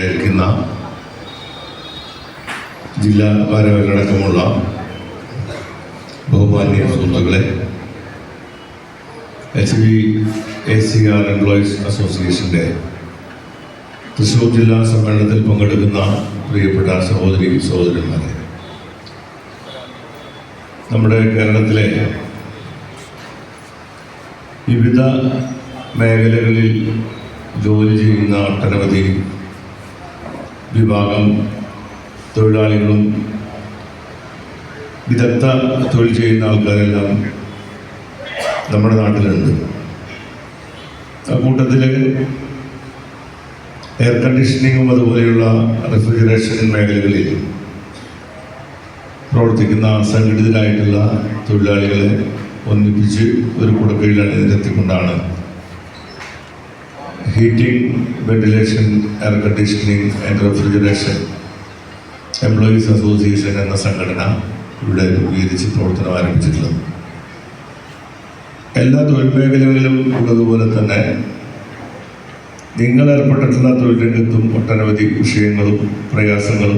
ഇരിക്കുന്ന ജില്ലാ ഭാരവാഹികളടക്കമുള്ള ബഹുമാന്യ സുഹൃത്തുക്കളെ H B A C R employees അസോസിയേഷന്റെ തൃശ്ശൂർ ജില്ലാ സമ്മേളനത്തിൽ പങ്കെടുക്കുന്ന പ്രിയപ്പെട്ട സഹോദരി സഹോദരന്മാരെ. നമ്മുടെ കേരളത്തിലെ വിവിധ മേഖലകളിൽ ജോലി ചെയ്യുന്ന ഒട്ടനവധി വിഭാഗം തൊഴിലാളികളും വിദഗ്ധ തൊഴിൽ ചെയ്യുന്ന ആൾക്കാരെല്ലാം നമ്മുടെ നാട്ടിലുണ്ട്. ആ കൂട്ടത്തിൽ എയർ കണ്ടീഷനിങ്ങും അതുപോലെയുള്ള റെഫ്രിജറേഷൻ മേഖലകളിൽ പ്രവർത്തിക്കുന്ന സംഘടിതരായിട്ടുള്ള തൊഴിലാളികളെ ഒന്നിപ്പിച്ച് ഒരു കുടക്കീഴിൽ അണിനിരത്തിക്കൊണ്ടാണ് heating ventilation air conditioning and refrigeration employees association എന്ന സംഘടന ഇവിടെ രൂപീകരിച്ച് പ്രവർത്തനം ആരംഭിച്ചിട്ടുള്ളത്. എല്ലാ തൊഴിൽ മേഖലകളിലും ഉള്ളതുപോലെ തന്നെ നിങ്ങൾ ഏർപ്പെട്ടിട്ടുള്ള തൊഴിൽ രംഗത്തും ഒട്ടനവധി വിഷയങ്ങളും പ്രയാസങ്ങളും